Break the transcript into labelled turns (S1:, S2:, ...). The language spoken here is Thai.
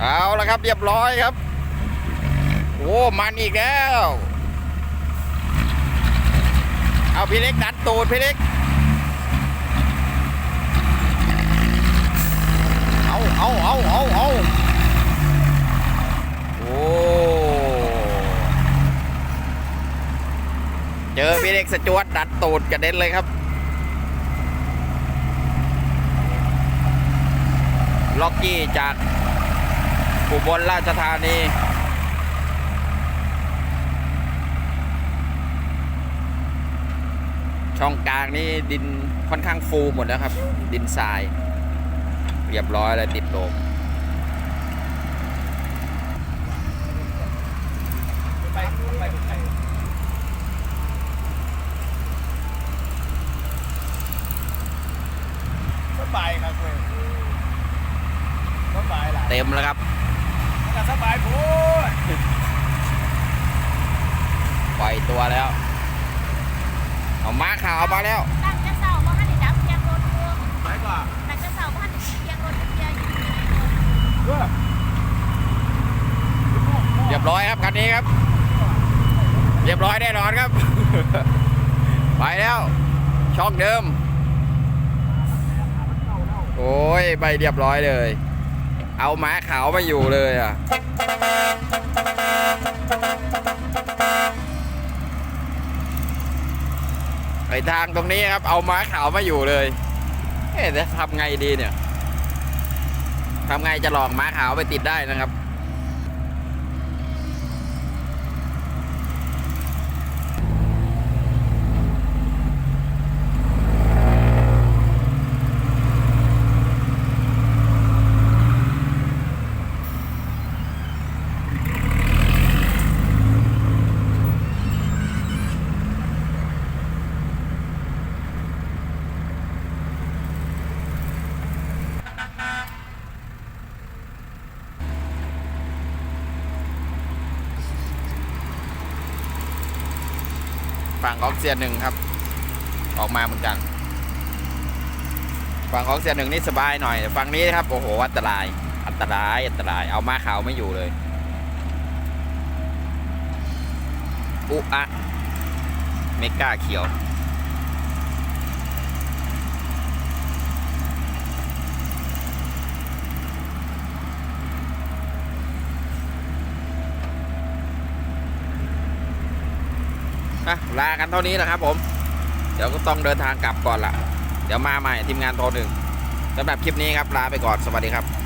S1: เอาละครับเรียบร้อยครับ โอ้มันอีกแล้ว เอาพี่เล็กดันตูดพี่เล็ก เอาเอาเอาเอาเอาโอ้เจอพี่เล็กสจวตดันตูดกระเด็นเลยครับล็อกกี้จาก อุบลราชธานี ช่องกลางนี่ดินค่อนข้างฟูหมดแล้วครับ ดินทราย เรียบร้อยเลยติดโลม
S2: ไปไปไปสบายครับเว้ยสบายหลาย
S1: เต็มแล้วครับ
S2: ก็สบายพูด
S1: ปล่อยตัวแล้ว เอาม้าขาวมาแล้ว
S3: ตั้งจะเสาบ่ทันได้ดับเทียงรถอยู่
S2: ไปกว่า
S3: ตั้งจะเสาบ่ทันได้เทียงรถเทียงอยู่
S2: เพื่อ
S1: เรียบร้อยครับคันนี้ครับ เรียบร้อยแน่นอนครับ ไปแล้ว ช่องเดิม โอ้ยไปเรียบร้อยเลย เอาม้าขาวมาอยู่เลยอะไปทางตรงนี้ครับ เอาม้าขาวมาอยู่เลยเอ๊ะจะทำไงดีเนี่ยทำไงจะหลอกม้าขาวไปติดได้นะครับ ฝั่งของเสียหนึ่งครับ ออกมาเหมือนกัน ฝั่งของเสียหนึ่งนี่สบายหน่อยฝั่งนี้ครับโอ้โหอันตราย อันตรายอันตรายเอามาขาวไม่อยู่เลยอุอะเมกาเขียวะลากันเท่านี้นะครับ ผม เดี๋ยวก็ต้องเดินทางกลับก่อนละเดี๋ยวมาใหม่ทีมงานโทรหนึ่งสำหรับคลิปนี้ครับลาไปก่อนสวัสดีครับ